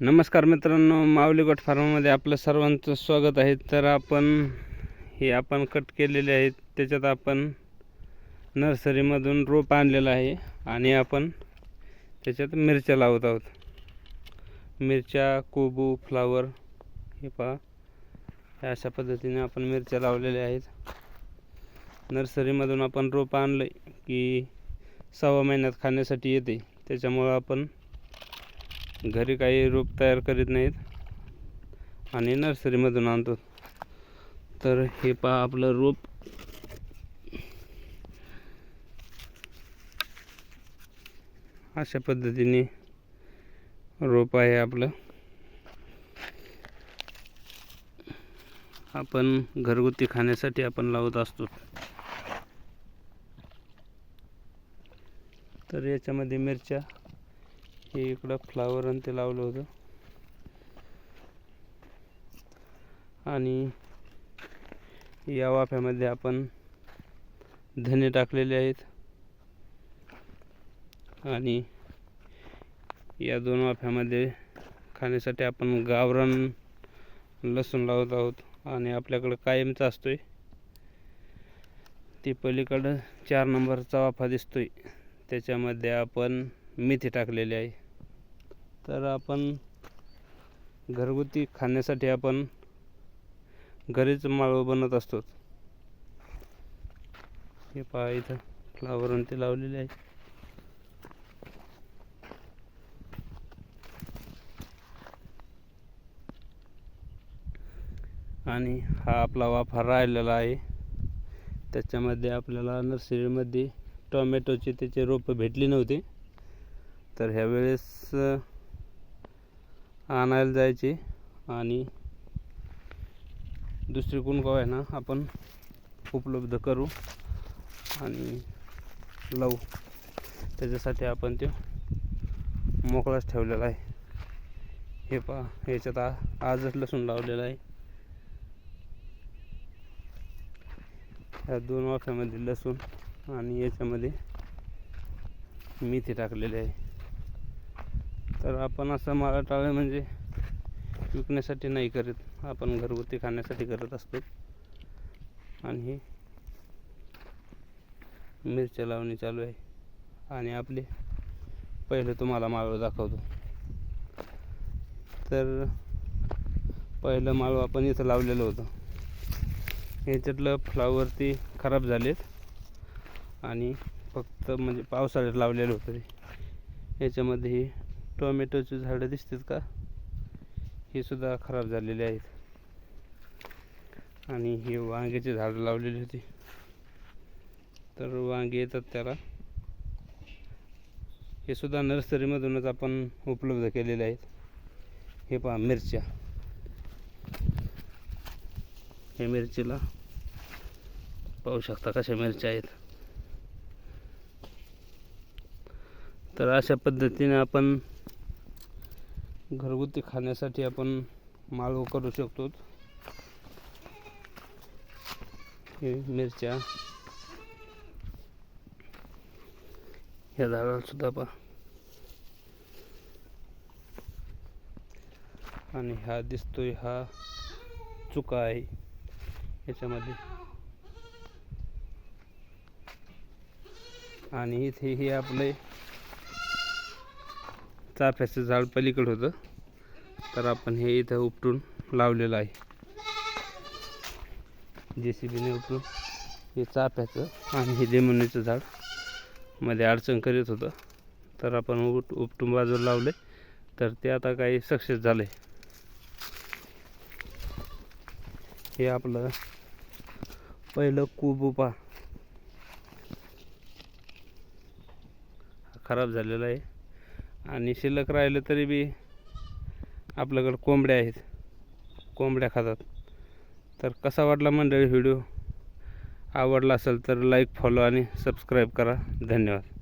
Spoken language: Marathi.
नमस्कार मित्रांनो माऊली गोट फार्मामध्ये आपलं सर्वांचं स्वागत आहे. तर आपण हे आपण कट केलेले आहेत. त्याच्यात आपण नर्सरीमधून रोप आणलेलं आहे आणि आपण त्याच्यात मिरच्या लावत आहोत. मिरच्या कोबू फ्लावर हे पहा. अशा पद्धतीने आपण मिरच्या लावलेल्या आहेत. नर्सरीमधून आपण रोप आणलं की सव्वा महिन्यात खाण्यासाठी येते. त्याच्यामुळं आपण घरी काही रोप तयार करीत नाहीत. आणि नर्सरीमधून आणतो. तर हे पहा आपलं रोप. अशा पद्धतीने रोप आहे आपलं. आपण घरगुती खाण्यासाठी आपण लावत असतो. तर याच्यामध्ये मिरच्या हे इकडं फ्लावर आणि ते लावलं होतं. आणि या वाफ्यामध्ये आपण धने टाकलेले आहेत. आणि या दोन वाफ्यामध्ये खाण्यासाठी आपण गावरान लसूण लावत आहोत आणि आपल्याकडं कायमचा असतोय. ती पलीकडं चार नंबरचा वाफा दिसतोय. त्याच्यामध्ये आपण मेथी टाकलेली आहे. तर आपण घरगुती खाण्यासाठी आपण घरीच माळव बनत असतो. हे पहा इथं फ्लावर आणि ते लावलेले आहे. आणि हा आपला वाफा राहिलेला आहे. त्याच्यामध्ये आपल्याला नर्सरीमध्ये टोमॅटोचे त्याचे रोपं भेटली नव्हती. तर ह्यावेळेस आणायला जायचे आणि दुसरीकडून का आहे ना आपण उपलब्ध करू आणि लावू. त्याच्यासाठी आपण ते मोकळाच ठेवलेला आहे. हे पहा ह्याच्यात आ आजच लसूण लावलेलं आहे. ह्या दोन वाफ्यामध्ये लसूण आणि याच्यामध्ये मेथी टाकलेली आहे. तर आपण असं माळा टाळे म्हणजे विकण्यासाठी नाही करत. आपण घरगुती खाण्यासाठी करत असतो. आणि हे मिरच्या लावणी चालू आहे. आणि आपले पहिलं तुम्हाला माळव दाखवतो. तर पहिलं माळव आपण इथं लावलेलं होतं. ह्याच्यातलं फ्लावर ते खराब झालेत. आणि फक्त म्हणजे पावसाळ्यात लावलेलं होतं ते याच्यामध्ये टोमॅटोची झाडं दिसतात का? हे सुद्धा खराब झालेले आहेत. आणि हे वांग्याची झाडं लावलेली होती. तर वांगे येतात त्याला. हे सुद्धा नर्सरीमधूनच आपण उपलब्ध केलेले आहेत. हे पहा मिरच्या. हे मिरचीला पाहू शकता कशा मिरच्या आहेत. तर अशा पद्धतीने आपण घरगुती खाण्यासाठी आपण माळव करू शकतो. हे मिरच्या. ह्या झाडाला सुद्धा पहा. आणि हा दिसतोय हा चुका आहे. याच्यामध्ये. आणि इथे हे आपले चाफ्याचं झाड पलीकडं होतं. तर आपण हे इथं उपटून लावलेलं आहे. जे सी बीने उपटून हे चाफ्याचं आणि हे लेमनीचं झाडमध्ये अडचण करीत होतं. तर आपण उप उपटून बाजूला लावले तर ते आता काही सक्सेस झालं आहे हे आपलं पहिलं कुबुपा खराब झालेला आहे. आणि शिल्लक राहिलं तरी बी आपल्याकडं कोंबड्या आहेत. कोंबड्या खातात. तर कसा वाटला मंडळी व्हिडिओ? आवडला असेल तर लाईक फॉलो आणि सबस्क्राईब करा. धन्यवाद.